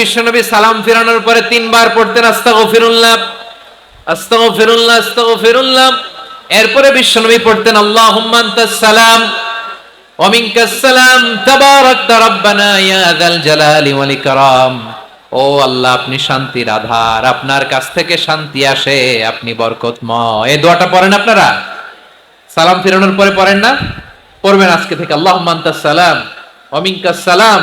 বিশ্বনবী সালাম ফিরানোর পরে তিনবার পড়তেন আস্তাগফিরুল্লাহ আস্তাগফিরুল্লাহ আস্তাগফিরুল্লাহ। এরপরে বিশ্বনবী পড়তেন আনতাস সালাম সালাম রাব্বানা ইয়া জালালি ওয়াল ইকরাম। ও আল্লাহ, আপনি শান্তির আধার, আপনার কাছ থেকে শান্তি আসে, আপনি বরকতময়। এই দোয়াটা পড়েন আপনারা? সালাম ফিরানোর পরে পড়েন না? পড়বেন আজকে থেকে আল্লাহুম্মা সালাম, ওয়া সালাম।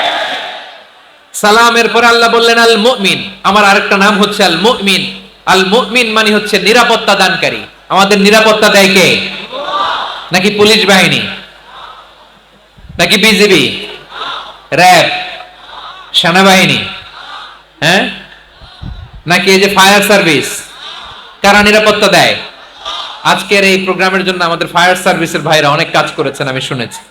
সালামের পরে আল্লাহ বললেন, আল মুমিন। আমার আরেকটা নাম হচ্ছে আল মুমিন। আল মুমিন মানে হচ্ছে নিরাপত্তা দানকারী। আমাদের নিরাপত্তা দেয় কে? নাকি পুলিশ বাহিনী? নাকি বিজিবি? র্যাব? সেনাবাহিনী? হ্যাঁ? নাকি এই যে ফায়ার সার্ভিস? কারা নিরাপত্তা দেয়? আজকের এই প্রোগ্রামের জন্য আমাদের ফায়ার সার্ভিসের ভাইরা অনেক কাজ করেছেন, আমি শুনেছি।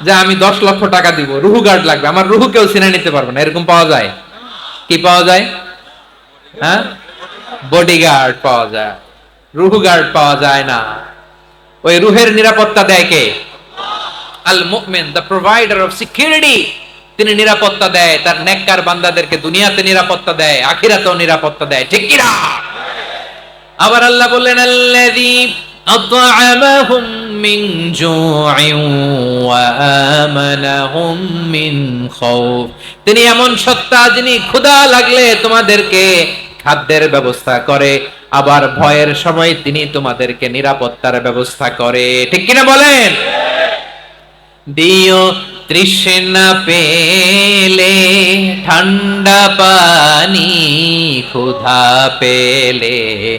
যে আমি দশ লক্ষ টাকা দিব, রুহু গার্ড লাগবে, আমার রুহু কেউ চিনে নিতে পারবে না, এরকম পাওয়া যায়? কি পাওয়া যায়? হ্যাঁ? বডিগার্ড পাওয়া যায়। রুহু গার্ড পাওয়া যায় না। ওই রুহের নিরাপত্তা দেয় কে? আল মুমিন দ্য প্রোভাইডার অফ সিকিউরিটি তিনি নিরাপত্তা দেয়, তার নেককার বান্দাদেরকে দুনিয়াতে নিরাপত্তা দেয়, আখিরাতেও নিরাপত্তা দেয়। ঠিক কিনা? আবার আল্লাহ বললেন, আল্লাযী আত'আমাহুম জু'ইন ওয়া আমানাহুম মিন খাউফ তিনি এমন সত্তা যিনি ক্ষুধা লাগলে তোমাদেরকে খাদ্যের ব্যবস্থা করে, আবার ভয়ের সময় তিনি তোমাদেরকে নিরাপত্তার ব্যবস্থা করে। ঠিক কিনা বলেন? দিও তৃষ্ণা পেলে, ঠান্ডা পানি ক্ষুধা পেলে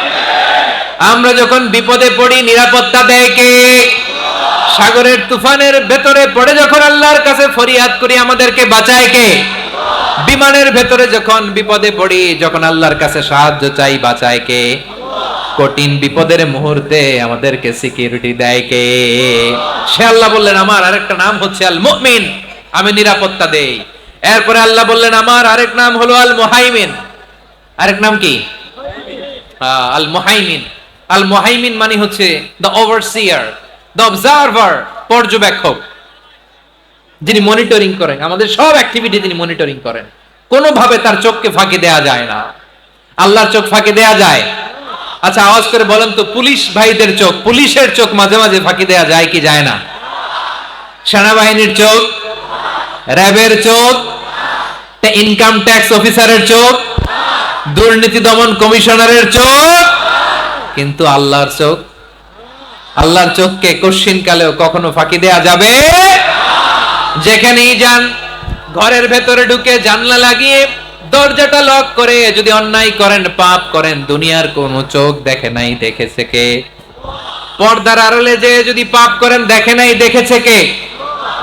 আমরা যখন বিপদে পড়ি, নিরাপত্তা দেয় কে? সাগরের তুফানের ভেতরে পড়ে যখন আল্লাহর কাছে ফরিয়াদ করি, আমাদেরকে বাঁচায় কে? বিমানের ভেতরে যখন বিপদে পড়ি, যখন আল্লাহর কাছে সাহায্য চাই, বাঁচায় কে? কঠিন বিপদের মুহূর্তে আমাদেরকে সিকিউরিটি দেয় কে? সে আল্লাহ বললেন, আমার আরেকটা নাম হচ্ছে আল মুমিন আমি নিরাপত্তা দেই। এরপরে আল্লাহ বললেন, আমার আরেক নাম হলো আল মুহাইমিন আরেক নাম কি? আল মুহাইমিন আল মুহাইমিন মানে হচ্ছে দ্য ওভারসিয়ার দ্য অবজারভার পর্যবেক্ষক, যিনি মনিটরিং করেন। আমাদের সব অ্যাক্টিভিটি তিনি মনিটরিং করেন। কোনোভাবে তার চোখকে ফাঁকি দেয়া যায় না। আল্লাহর চোখ ফাঁকি দেয়া যায়। আচ্ছা আওয়াজ করে বলেন তো, পুলিশ ভাইদের চোখ, পুলিশের চোখ মাঝে মাঝে ফাঁকি দেয়া যায় কি যায় না? সেনাবাহিনীর চোখ, র্যাবের চোখ ইনকাম ট্যাক্স অফিসারের চোখ, দুর্নীতি দমন কমিশনারের চোখ কিন্তু আল্লাহর চোখ, আল্লাহর চোখকে কশ্চিন কালেও কখনো ফাঁকি দেয়া যাবে? যেখানেই যান, ঘরের ভেতরে ঢুকে জানলা লাগিয়ে দরজাটা লক করে যদি অন্যায় করেন, পাপ করেন, দুনিয়ার কোন চোখ দেখে নাই, দেখেছে কে? পর্দার আড়ালে যে যদি পাপ করেন, দেখে নাই, দেখেছে কে?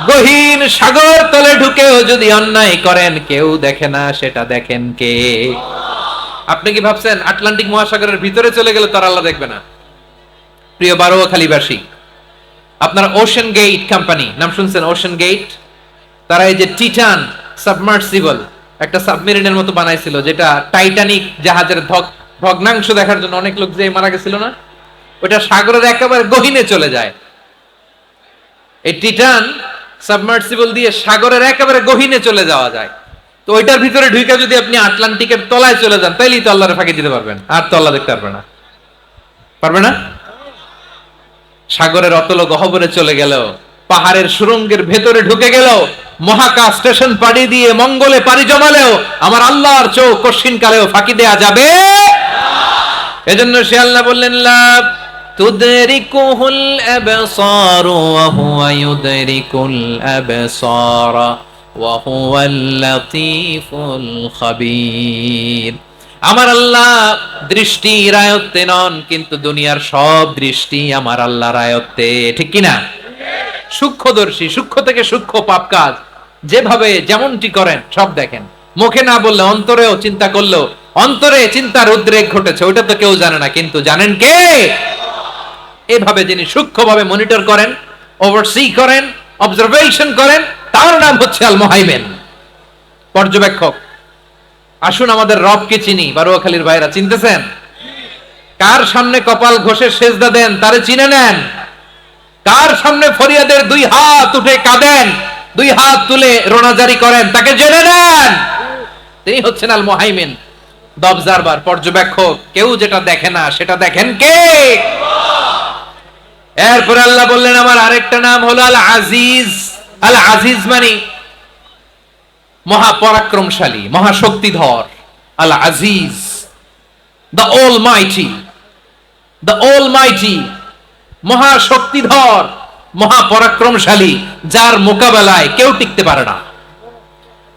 গহীন সাগর তলে ঢুকেও যদি অন্যায় করেন, কেউ দেখে না, সেটা দেখেন কে? আপনি কি ভাবছেন আটলান্টিক মহাসাগরের ভিতরে চলে গেলে তার আল্লাহ দেখবে না? প্রিয় বারো বারোয়াখালীবাসী আপনার ওশন গেট কোম্পানি নাম শুনছেন ওশন গেট তারা এই যে টিটান সাবমার্সিবল একটা সাবমেরিনের মতো বানাইছিল, যেটা টাইটানিক জাহাজের ভগ- ভগ্নাংশ দেখার জন্য অনেক লোক যে মারা গেছিল না? ওটা সাগরের একেবারে গহিনে চলে যায়। এই টিটান সাবমার্সিবল দিয়ে সাগরের একেবারে গহীনে চলে যাওয়া যায়। তো ওইটার ভিতরে ঢুকে যদি আপনি আটলান্টিকের তলায় চলে যান, তাইলেই তো আল্লাহরে ফাঁকি দিতে পারবেন। আর তো আল্লাহ দেখতে পারবে না। পারবে না? সাগরের অতল গহবরে চলে গেল পাহাড়ের সুরঙ্গের ভেতরে ঢুকে গেল মহাকাশ স্টেশন পাড়ি দিয়ে মঙ্গলে পাড়ি জমালেও, আমার আল্লাহর চোখ কশিন কালেও ফাঁকি দেয়া যাবে এজন্য সে বললেন, লা তুদরিকুহুল আবসার ওয়া হুয়া ইউদরিকুল আবসার। হুয়াল লাতীফুল খাবীর আমার আল্লাহ দৃষ্টি রায়ত্তে নন, কিন্তু দুনিয়ার সব দৃষ্টি আমার আল্লাহ রায়ত্তে ঠিক কি না সূক্ষ্মদর্শী, সূক্ষ্ম থেকে সূক্ষ্ম পাপ কাজ। যেভাবে যেমনটি করেন, সব দেখেন। মুখে না বললে অন্তরেও চিন্তা করলেও, অন্তরে চিন্তার উদ্রেক ঘটেছে, ওইটা তো কেউ জানে না, কিন্তু জানেন কে? এভাবে যিনি সূক্ষ্মভাবে মনিটর করেন, ওভারসি করেন, অবজারভেশন করেন তার নাম হচ্ছে আল মোহাইমেন পর্যবেক্ষক, আসুন আমাদের রবকে চিনি, বারুয়াখালীর ভাইরা, চিনতেছেন? কার সামনে কপাল ঘষে সেজদা দেন, তারে চিনে নেন। কার সামনে ফরিয়াদের দুই হাত উঠে কাঁদেন, দুই হাত তুলে রোনাজারি করেন, তাকে জেনে নেন। তিনি হচ্ছেন আল মোহাইমিন দবজারবার, পর্যবেক্ষক। কেউ যেটা দেখে না, সেটা দেখেন কে? এরপর আল্লাহ বললেন, আমার আরেকটা নাম হলো আল আজিজ আল আজিজ মানে মহাপরাক্রমশালী, মহাশক্তিধর। আল আজিজ দ্য ওল মাইটি দ্য ওল মাইটি মহাশক্তিধর, মহাপরাক্রমশালী, যার মোকাবেলায় কেউ টিকতে পারে না।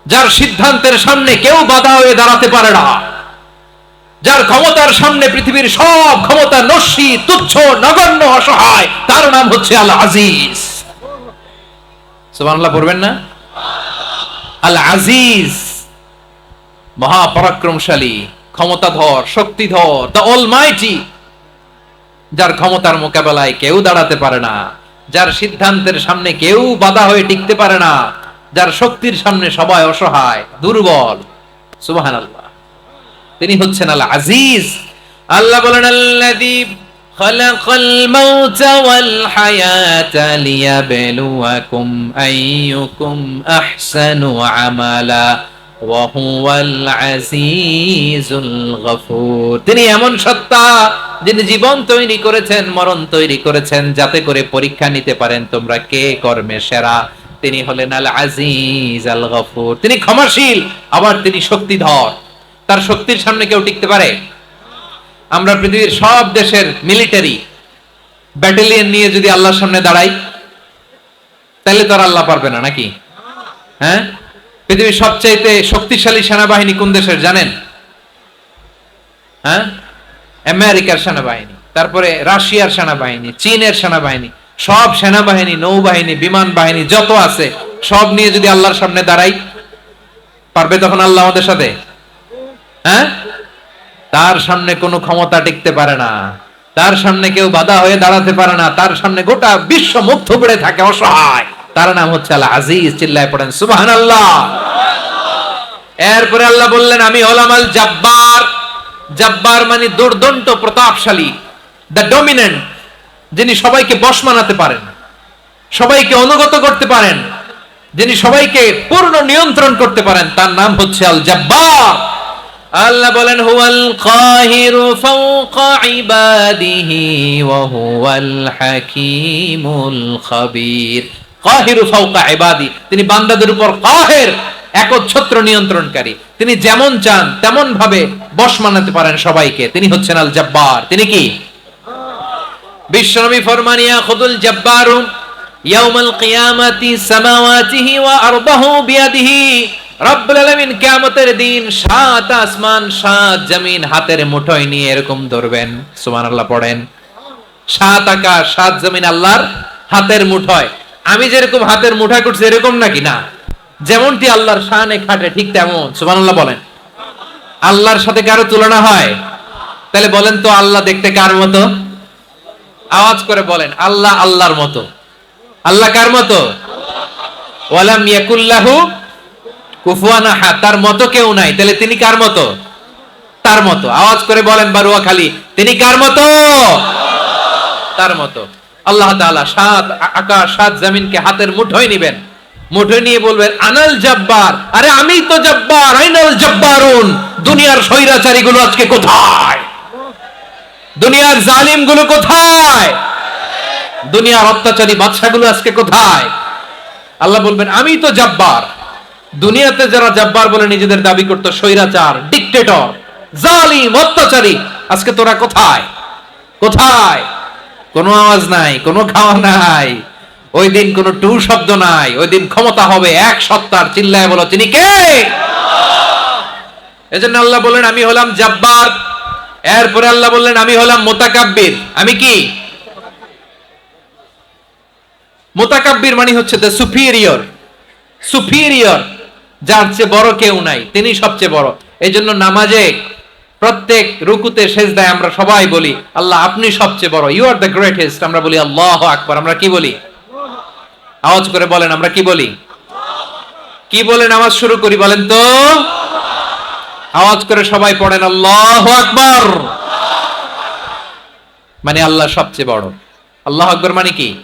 যার সিদ্ধান্তের সামনে কেউ বাধা হয়ে দাঁড়াতে পারে না। যার ক্ষমতার সামনে পৃথিবীর সব ক্ষমতা নস্যি, তুচ্ছ, নগণ্য, অসহায়, তার নাম হচ্ছে আল আজিজ সুবহানাল্লাহ পড়বেন না? আল আজিজ মহাপরাক্রমশালী, ক্ষমতাধর, শক্তিধর দ্য অল মাইটি যার ক্ষমতার মোকাবেলায় কেউ দাঁড়াতে পারে না, যার সিদ্ধান্তের সামনে কেউ বাধা হয়ে টিকতে পারে না, যার শক্তির সামনে সবাই অসহায়, দুর্বল। সুবাহান আল্লাহ তিনি হচ্ছেন আল আজিজ আল্লাহ বলেন, আল্লাযী خلق الموت والحياة ليبلوكم أيكم أحسن عملا وهو العزيز الغفور তিনি এমন সত্তা যিনি জীবন তৈরি করেছেন মরণ তৈরি করেছেন যাতে করে পরীক্ষা নিতে পারেন তোমরা কে কর্মে সেরা তিনি হলেন আল আজিজ আল গফুর তিনি ক্ষমাশীল আবার তিনি শক্তিধর তার শক্তির সামনে কেউ টিকতে পারে আমরা পৃথিবীর সব দেশের মিলিটারি ব্যাটালিয়ন নিয়ে যদি আল্লাহর সামনে দাঁড়াই, তাহলে তো আর আল্লাহ পারবে না, নাকি? হ্যাঁ? পৃথিবীর সবচাইতে শক্তিশালী সেনাবাহিনী কোন দেশের জানেন? হ্যাঁ? আমেরিকার সেনাবাহিনী, তারপরে রাশিয়ার সেনাবাহিনী, চীনের সেনাবাহিনী, সব সেনাবাহিনী, নৌবাহিনী, বিমান বাহিনী, যত আছে, সব নিয়ে যদি আল্লাহর সামনে দাঁড়াই, পারবে তখন আল্লাহ আমাদের সাথে? হ্যাঁ? তার সামনে কোনো ক্ষমতা টিকতে পারে না। তার সামনে কেউ বাধা হয়ে দাঁড়াতে পারে না। তার সামনে গোটা বিশ্ব মুগ্ধ পড়ে থাকে, অসহায়। তার নাম হচ্ছে আল্লাহ আজিজ, চিল্লায় পড়েন সুবাহান আল্লাহ এরপরে আল্লাহ বললেন, আমি হলাম আল জাব্বার। জাব্বার মানে দুর্দন্ত, প্রতাপশালী দ্য ডমিনেন্ট যিনি সবাইকে বশ মানাতে পারেন, সবাইকে অনুগত করতে পারেন, যিনি সবাইকে পূর্ণ নিয়ন্ত্রণ করতে পারেন, তার নাম হচ্ছে আল জাব্বার। আল্লাহ বলেন, হুয়াল কাহিরু ফাওকা ইবাদিহি ওয়া হুয়াল হাকীমুল খাবীর। কাহিরু ফাওকা ইবাদি, তিনি বান্দাদের উপর কাহের, একচ্ছত্র নিয়ন্ত্রণকারী। তিনি যেমন চান তেমন ভাবে বশ মানাতে পারেন সবাইকে। তিনি হচ্ছেন আল জাব্বার। তিনি কি? বিশ্বনবী ফরমানিয়া খুদুল জাব্বারু, ইয়াউমাল কিয়ামাতি সামাওয়াতিহি ওয়া আরদাহু বিয়াদিহি। রব্বুল আলামিন কিয়ামতের দিন সাত আসমান, সাত জমিন হাতের মুঠোয় নিয়ে এরকম ধরবেন। সুবহানাল্লাহ পড়েন। সাত আকাশ, সাত জমিন আল্লাহর হাতের মুঠোয়। আমি যেরকম হাতের মুঠায় করছি এরকম নাকি? না। যেমনটি আল্লাহর শানে খাটে, ঠিক তেমন। সুবহানাল্লাহ বলেন। আল্লাহর সাথে কারও তুলনা হয়? তাহলে বলেন তো আল্লাহ দেখতে কার মতো? আওয়াজ করে বলেন, আল্লাহ আল্লাহর মতো। আল্লাহ কার মতো? ওয়ালাম ইয়াকুল্লাহু কুফুয়ান আহাদ, তার মতো কেউ নাই। তাহলে তিনি কার মতো? তার মতো। আওয়াজ করে বলেন বারুয়া খালি, তিনি কার মতো? তার মতো। আল্লাহ তাআলা সাত আকাশ, সাত জমিনকে হাতের মুঠোয় নিবেন। মুঠোয় নিয়ে বলবেন, আনাল জব্বার। আরে আমি তো জব্বার, আইনাল জব্বারুন। দুনিয়ার স্বৈরাচারী গুলো আজকে কোথায়? দুনিয়ার জালিমগুলো কোথায়? দুনিয়ার অত্যাচারী বাদশাগুলো আজকে কোথায়? আল্লাহ বলবেন, আমি তো জব্বার। দুনিয়াতে যারা জব্বার বলে নিজেদের দাবি করতো, স্বৈরাচার ডিকটেটর জালিম, অত্যাচারী, আজকে তোরা কোথায়? কোথায়? কোনো আওয়াজ নাই, কোনো খাওয়া নাই, ওই দিন কোনো টু শব্দ নাই, ওই দিন ক্ষমতা হবে এক সত্তার, চিল্লায় বলো, তিনি কে? এজন্য আল্লাহ বললেন, আমি হলাম জব্বার। এরপরে আল্লাহ বললেন, আমি হলাম মোতাকাব্বির। আমি কি? মোতাকাব্বির মানে হচ্ছে দ্য সুপিরিয়র সুপিরিয়র যার চেয়ে বড় কেউ নাই, তিনি সবচেয়ে বড়। এই জন্য নামাজে প্রত্যেক রুকুতে সেজদায় আমরা সবাই বলি, আল্লাহ আপনি সবচেয়ে বড় ইউ আর দ্য গ্রেটেস্ট আমরা বলি, আল্লাহ আকবর, আমরা কি বলি? আওয়াজ করে বলেন, আমরা কি বলি? কি বলে নামাজ শুরু করি বলেন তো? আওয়াজ করে সবাই পড়েন, আল্লাহ আকবর। মানে আল্লাহ সবচেয়ে বড়। আল্লাহ আকবর মানে কি?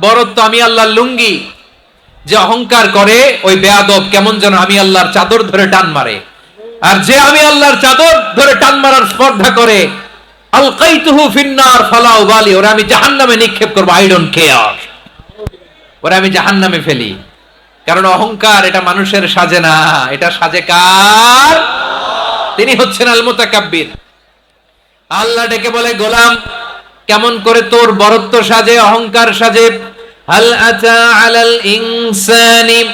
বরত্ব আমি আল্লাহর লুঙ্গি। যে অহংকার করে, ওই বেয়াদব কেমন যেন আমি আল্লাহর চাদর ধরে টান মারে। আর যে আমি আল্লাহর চাদর ধরে টান মারার স্পর্ধা করে নিক্ষেপ করব আই কেয়ার ওরা আমি জাহান্নামে ফেলি। কারণ অহংকার এটা মানুষের সাজে না। এটা সাজে কার? তিনি হচ্ছেন আল মুতাকাব্বির আল্লাহ ডেকে বলে, গোলাম কেমন করে তোর বরত্ব সাজে, অহংকার সাজে? হাল আতা আলাল ইনসানি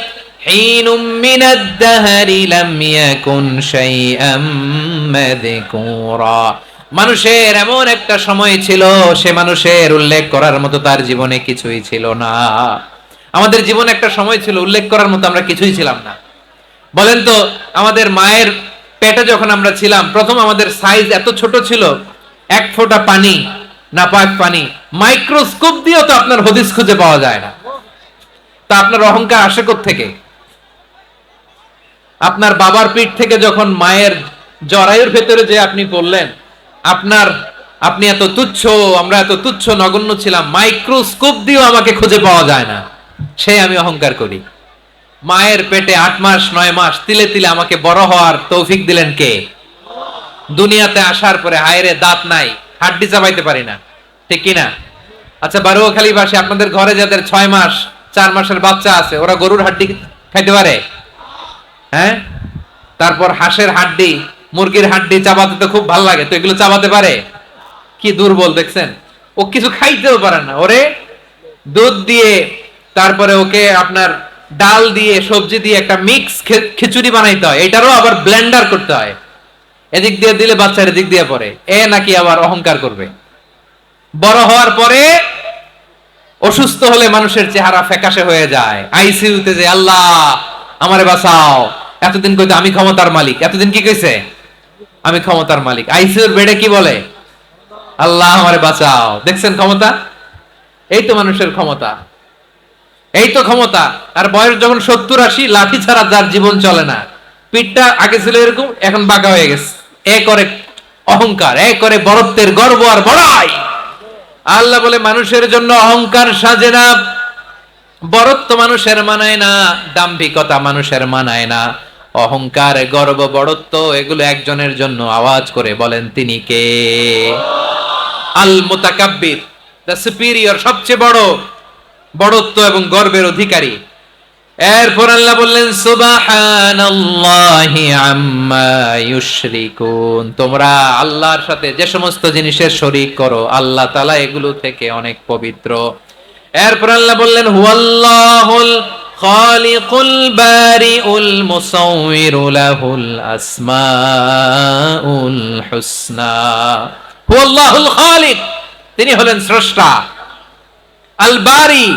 হিনুম মিনাদ দাহরি লাম ইয়াকুন শাইআম মাযকুরা। মানুষের এমন একটা সময় ছিল, সে মানুষের উল্লেখ করার মতো তার জীবনে কিছুই ছিল না। আমাদের জীবনে একটা সময় ছিল, উল্লেখ করার মতো আমরা কিছুই ছিলাম না। বলেন তো, আমাদের মায়ের পেটে যখন আমরা ছিলাম, প্রথম আমাদের সাইজ এত ছোট ছিল, এক ফোঁটা পানি। নাপাক পানি। মাইক্রোস্কোপ দিয়েও তো আপনার হদিস খুঁজে পাওয়া যায় না। তা আপনার অহংকার আসে থেকে আপনার বাবার পিঠ থেকে যখন মায়ের জরায়ুর ভেতরে যে আপনি পড়লেন, আপনার, আপনি এত তুচ্ছ, আমরা এত তুচ্ছ নগণ্য ছিলাম, মাইক্রোস্কোপ দিয়েও আমাকে খুঁজে পাওয়া যায় না। সে আমি অহংকার করি। মায়ের পেটে আট মাস, নয় মাস, তিলে তিলে আমাকে বড় হওয়ার তৌফিক দিলেন কে? দুনিয়াতে আসার পরে হায়রে দাঁত নাই। হাড্ডি চাবাইতে পারি না। ঠিক কিনা? আচ্ছা বারুয়াখালী বাসে আপনাদের ঘরে যাদের ছয় মাস, চার মাসের বাচ্চা আছে, ওরা গরুর হাড্ডি খাইতে পারে? হ্যাঁ? তারপর হাঁসের হাড্ডি, মুরগির হাড্ডি চাবাতে তো খুব ভালো লাগে, তো এগুলো চাবাতে পারে? কি দুর্বল, দেখছেন? ও কিছু খাইতেও পারে না। ওরে, দুধ দিয়ে, তারপরে ওকে আপনার ডাল দিয়ে, সবজি দিয়ে একটা মিক্স খিচুড়ি বানাইতে হয়। এটারও আবার ব্লেন্ডার করতে হয়। এদিক দিয়ে দিলে বাচ্চার এদিক দিয়ে পড়ে। এ নাকি আবার অহংকার করবে। বড় হওয়ার পরে অসুস্থ হলে মানুষের চেহারা ফ্যাকাশে হয়ে যায়। আইসিইউতে যে, আল্লাহ, আমারে বাঁচাও। এতদিন কইতো আমি ক্ষমতার মালিক। এতদিন কি কইছে? আমি ক্ষমতার মালিক। আইসিইউর বেডে কি বলে? আল্লাহ, আমারে বাঁচাও। দেখছেন ক্ষমতা? এই তো মানুষের ক্ষমতা। এই তো ক্ষমতা। আর বয়স যখন সত্তর আশি, লাঠি ছাড়া যার জীবন চলে না। পিঠটা আগে ছিল এরকম, এখন বাঁকা হয়ে গেছে। এ করে অহংকার, এ করে বরত্বের গর্ব আর বড়াই। আল্লাহ বলে, মানুষের জন্য অহংকার সাজে না বরত্ব মানুষের মানায় না, দাম্ভিকতা মানুষের মানায় না। অহংকার, গর্ব, বড়ত্ব, এগুলো একজনের জন্য আওয়াজ করে বলেন তিনি কে? আল মুতাকাব্বির দ্য সুপিরিয়র, সবচেয়ে বড় বড়ত্ব এবং গর্বের অধিকারী। এরপর আল্লাহ বললেন, সুবহানাল্লাহি তোমরা আল্লাহর সাথে যে সমস্ত জিনিসের শরীক করো, আল্লাহ তাআলা এগুলো থেকে অনেক পবিত্র। এরপর আল্লাহ বললেন, হুয়াল্লাহুল তিনি হলেন স্রষ্টা। আল বারি